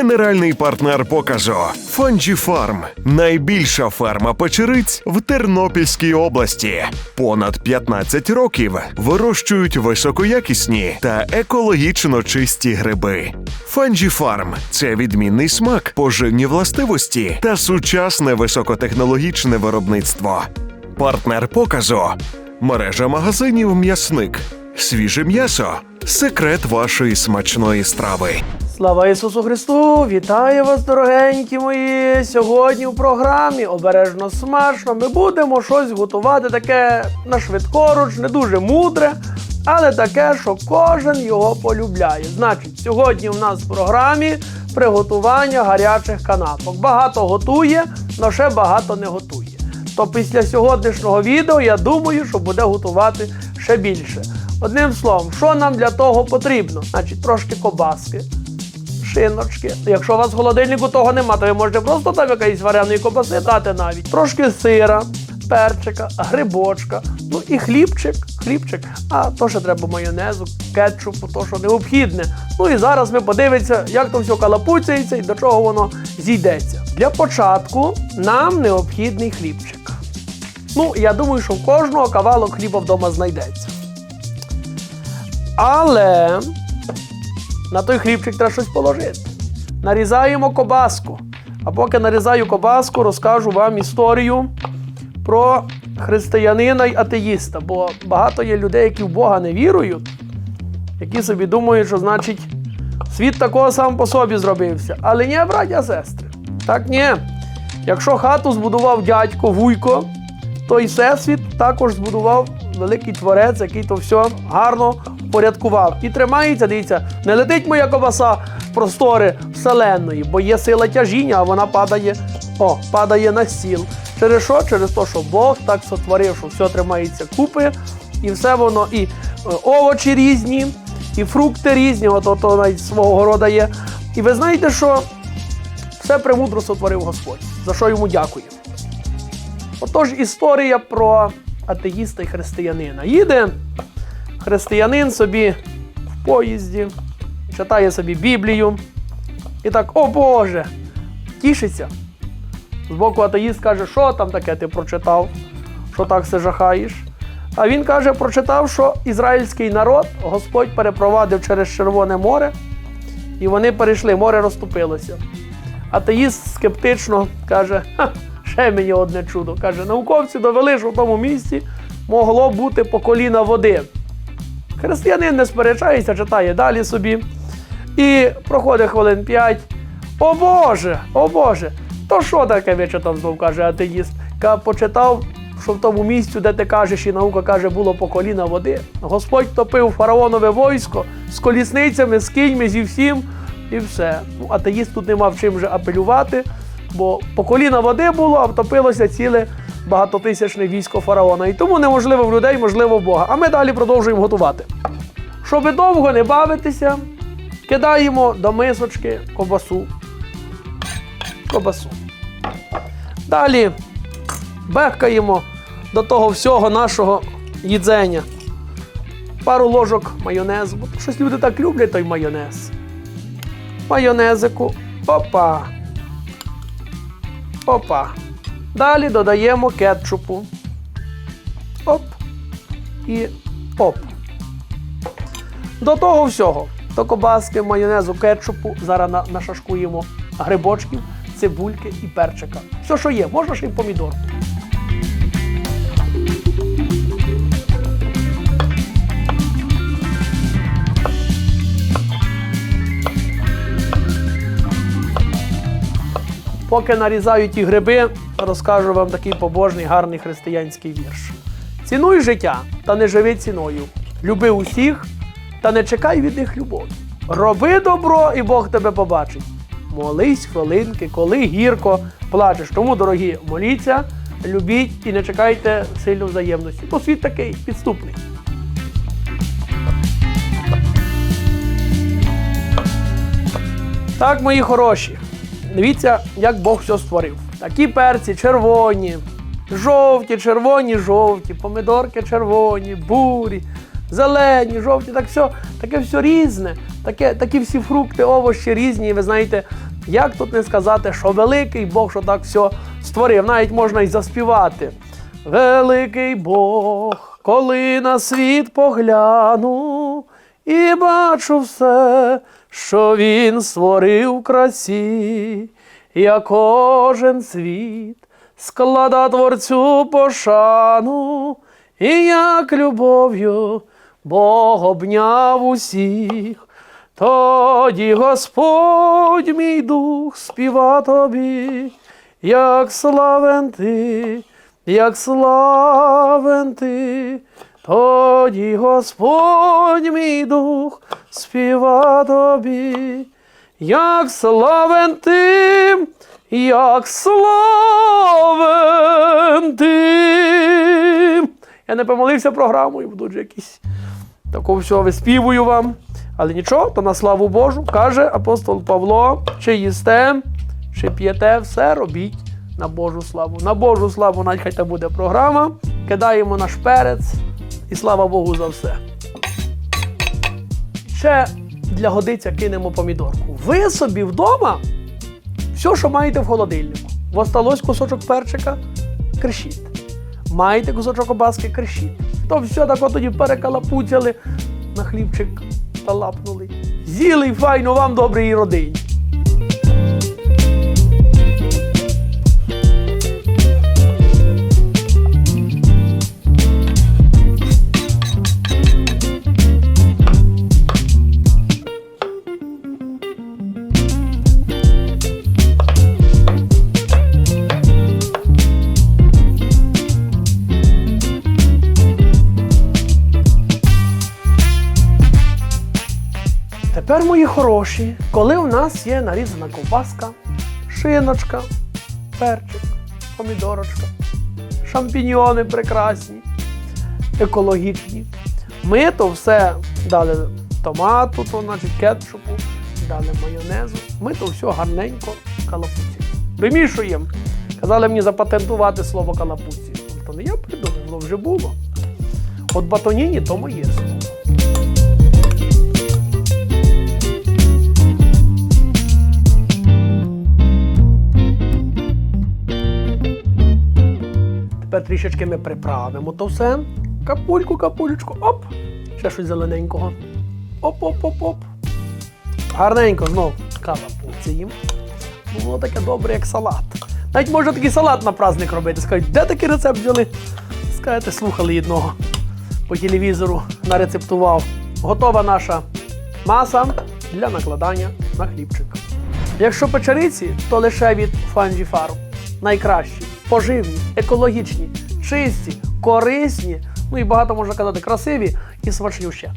Генеральний партнер показу Фарм найбільша ферма печериць в Тернопільській області. Понад 15 років вирощують високоякісні та екологічно чисті гриби. Фарм це відмінний смак, поживні властивості та сучасне високотехнологічне виробництво. Партнер показу мережа магазинів М'ясник. Свіже м'ясо секрет вашої смачної страви. Слава Ісусу Христу! Вітаю вас, дорогенькі мої! Сьогодні в програмі обережно смачно ми будемо щось готувати таке на швидкоруч, не дуже мудре, але таке, що кожен його полюбляє. Значить, сьогодні в нас в програмі приготування гарячих канапок. Багато готує, але ще багато не готує. То після сьогоднішнього відео я думаю, що буде готувати ще більше. Одним словом, що нам для того потрібно? Значить, трошки кобаски, шиночки. Якщо у вас в холодильнику того нема, то ви можете просто там якоїсь вареної кобаси дати навіть. Трошки сира, перчика, грибочка, ну і хлібчик, хлібчик. А то ще треба майонезу, кетчупу, то що необхідне. Ну і зараз ми подивимося, як то все калапуцяється і до чого воно зійдеться. Для початку нам необхідний хлібчик. Ну, я думаю, що в кожного кавалок хліба вдома знайдеться. Але на той хлібчик треба щось положити. Нарізаємо кобаску. А поки нарізаю кобаску, розкажу вам історію про християнина й атеїста. Бо багато є людей, які в Бога не вірують, які собі думають, що значить світ такого сам по собі зробився. Але ні, браття сестри. Так ні. Якщо хату збудував дядько, вуйко, то і всесвіт також збудував великий творець, який то все гарно порядкував. І тримається, дивіться, не летить моя ковбаса в простори вселенної, бо є сила тяжіння, а вона падає, о, падає на стіл. Через що? Через те, що Бог так сотворив, що все тримається купи, і все воно, і е, овочі різні, і фрукти різні, от, от, от навіть свого города є. І ви знаєте, що все премудро сотворив Господь, за що йому дякую. Отож, історія про атеїста і християнина. Їде християнин собі в поїзді, читає собі Біблію. І так, о Боже, тішиться. Збоку атеїст каже, що там таке ти прочитав, що так все жахаєш. А він каже, прочитав, що ізраїльський народ Господь перепровадив через Червоне море, і вони перейшли, море розступилося. Атеїст скептично каже, Ха, ще мені одне чудо. Каже, науковці довели, що в тому місці могло бути по коліна води. Християнин не сперечається, читає далі собі. І проходить хвилин 5. О Боже, о Боже! То що таке вичитав знов, каже атеїст. Ка почитав, що в тому місці, де ти кажеш, і наука каже, було по коліна води. Господь топив фараонове військо з колісницями, з кіньми, зі всім, і все. Ну, атеїст тут не мав чим вже апелювати, бо по коліна води було, а втопилося ціле багатотисячне військо фараона. І тому неможливо в людей, можливо в Бога. А ми далі продовжуємо готувати. Щоб довго не бавитися, кидаємо до мисочки кобасу. Кобасу. Далі бехкаємо до того всього нашого їдзення. Пару ложок майонезу. Бо щось люди так люблять той майонез. Майонезику. Опа. Опа. Далі додаємо кетчупу. Оп. І оп. До того всього, до кобаски, майонезу, кетчупу. Зараз на- нашашкуємо грибочків, цибульки і перчика. Все, що є, можна ще й помідор. Поки нарізаю ті гриби, розкажу вам такий побожний, гарний християнський вірш. Цінуй життя, та не живи ціною. Люби усіх, та не чекай від них любові. Роби добро, і Бог тебе побачить. Молись хвилинки, коли гірко плачеш. Тому, дорогі, моліться, любіть і не чекайте сильно взаємності. Бо світ такий підступний. Так, мої хороші. Дивіться, як Бог все створив. Такі перці червоні, жовті, червоні, жовті, помидорки червоні, бурі, зелені, жовті, так все, таке все різне. Таке, такі всі фрукти, овочі різні. І ви знаєте, Як тут не сказати, що великий Бог, що так все створив, навіть можна й заспівати. Великий Бог, коли на світ погляну і бачу все, що він створив красі, я кожен світ склада творцю пошану, і як любов'ю Бог обняв усіх. Тоді Господь мій дух співа тобі, як славен ти, як славен ти. Тоді Господь мій дух співа тобі, як славен ти, як славен ти. Я не помолився програмою, буду вже якісь такого всього виспівую вам. Але нічого, то на славу Божу, каже апостол Павло, чи їсте, чи п'єте, все робіть на Божу славу. На Божу славу, навіть хай це буде програма. Кидаємо наш перець і слава Богу за все. Ще для годиця кинемо помідорку. Ви собі вдома все, що маєте в холодильнику. Осталось кусочок перчика, кришіть. Маєте кусочок кобаски, кришіть. То все так от тоді перекалапуцяли, на хлібчик та лапнули. З'їли й файно вам добрій родині. Хороші, коли у нас є нарізана ковбаска, шиночка, перчик, помідорочка, шампіньйони прекрасні, екологічні. Ми то все дали томату, то, значить, кетчупу, дали майонезу. Ми то все гарненько калапуці. Вимішуємо. Казали мені запатентувати слово калапуці. То не я придумав, воно вже було. От батоніні то моє Тепер трішечки ми приправимо то все. Капульку, капулечку, оп. Ще щось зелененького. Оп-оп-оп-оп. Гарненько знов калапуці їм. Воно таке добре, як салат. Навіть можна такий салат на праздник робити. Скажуть, де такий рецепт взяли? Скажете, слухали одного по телевізору, нарецептував. Готова наша маса для накладання на хлібчик. Якщо печериці, то лише від Farm. Найкращі, поживні, екологічні, чисті, корисні, ну і багато можна казати, красиві і смачні ще.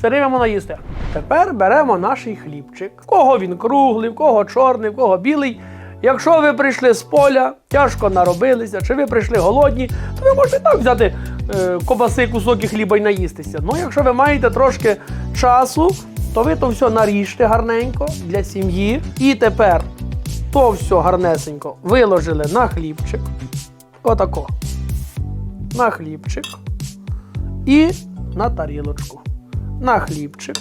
Серивимо наїсти. Тепер беремо наш хлібчик. В кого він круглий, в кого чорний, в кого білий. Якщо ви прийшли з поля, тяжко наробилися, чи ви прийшли голодні, то ви можете так взяти е, кобаси, кусок і хліба і наїстися. Ну, якщо ви маєте трошки часу, то ви то все наріжте гарненько для сім'ї. І тепер то все гарнесенько виложили на хлібчик. Отако. На хлібчик. І на тарілочку. На хлібчик.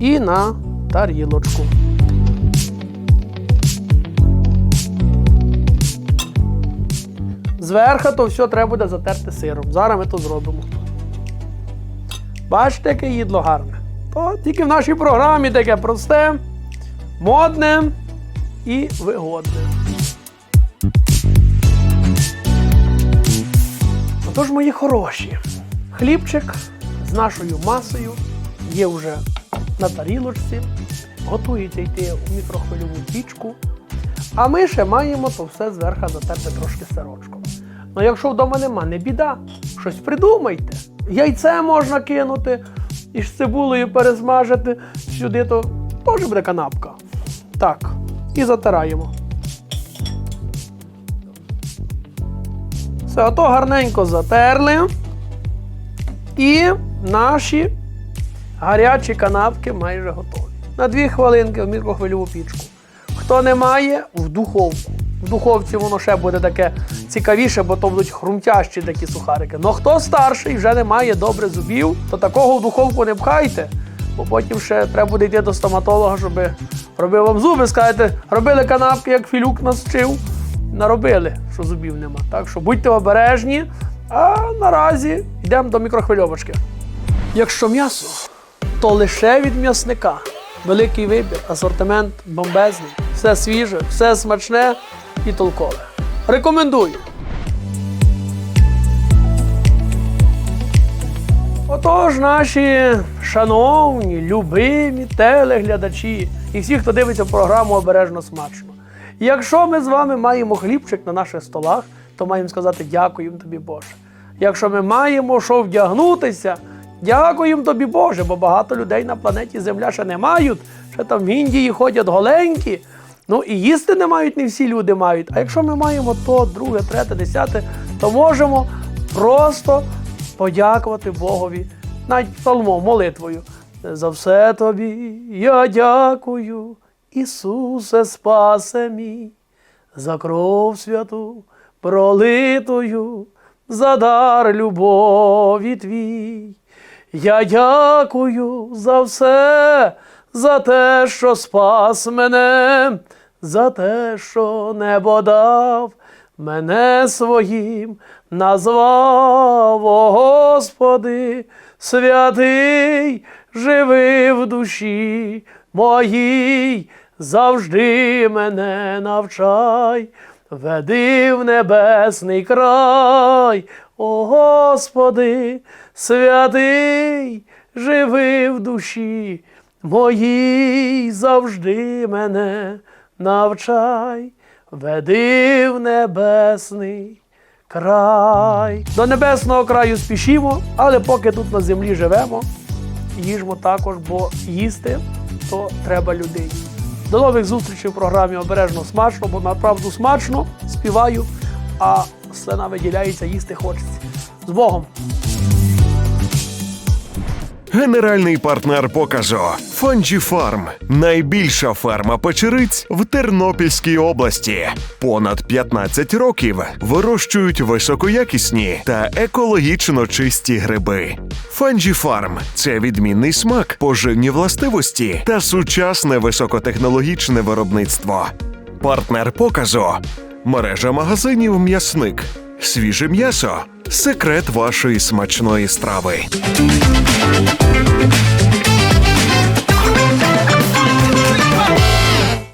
І на тарілочку. Зверху то все треба буде затерти сиром. Зараз ми то зробимо. Бачите, яке їдло гарне. То тільки в нашій програмі таке просте, модне і вигодне. Отож, мої хороші, хлібчик з нашою масою є вже на тарілочці, готується йти у мікрохвильову пічку. А ми ще маємо то все зверху затерти трошки сирочком. Ну якщо вдома нема, не біда, щось придумайте. Яйце можна кинути і з цибулею пересмажити сюди, то теж буде канапка. Так, і затираємо. Все, ото гарненько затерли. І наші гарячі канапки майже готові. На дві хвилинки в мікрохвильову пічку. Хто не має, в духовку. В духовці воно ще буде таке цікавіше, бо то будуть хрумтящі такі сухарики. Ну хто старший вже не має добре зубів, то такого в духовку не пхайте. Бо потім ще треба буде йти до стоматолога, щоб робив вам зуби. Скажете, робили канапки, як Філюк нас вчив. Наробили, що зубів нема. Так що будьте обережні. А наразі йдемо до мікрохвильовочки. Якщо м'ясо, то лише від м'ясника. Великий вибір, асортимент бомбезний, все свіже, все смачне і толкове. Рекомендую. Отож, наші шановні, любимі телеглядачі і всі, хто дивиться програму обережно смачно. Якщо ми з вами маємо хлібчик на наших столах, то маємо сказати дякуємо тобі, Боже. Якщо ми маємо що вдягнутися, дякуємо тобі, Боже, бо багато людей на планеті Земля ще не мають, ще там в Індії ходять голенькі. Ну і їсти не мають, не всі люди мають. А якщо ми маємо то, друге, третє, десяте, то можемо просто подякувати Богові, навіть псалмом, молитвою. За все тобі я дякую, Ісусе, спасе мій, за кров святу пролитою, за дар любові твій. Я дякую за все, за те, що спас мене, за те, що небо дав, мене своїм назвав, о Господи, святий, живи в душі моїй, завжди мене навчай, веди в небесний край, о Господи, святий, живи в душі моїй, завжди мене навчай, веди в небесний край. До небесного краю спішімо, але поки тут на землі живемо, їжмо також, бо їсти то треба людей. До нових зустрічей в програмі Обережно смачно, бо направду смачно співаю, а слина виділяється, їсти хочеться. З Богом! Генеральний партнер показу Фанджі Фарм. Найбільша ферма печериць в Тернопільській області. Понад 15 років вирощують високоякісні та екологічно чисті гриби. Фанджі Фарм це відмінний смак, поживні властивості та сучасне високотехнологічне виробництво. Партнер показу мережа магазинів М'ясник. Свіже м'ясо секрет вашої смачної страви.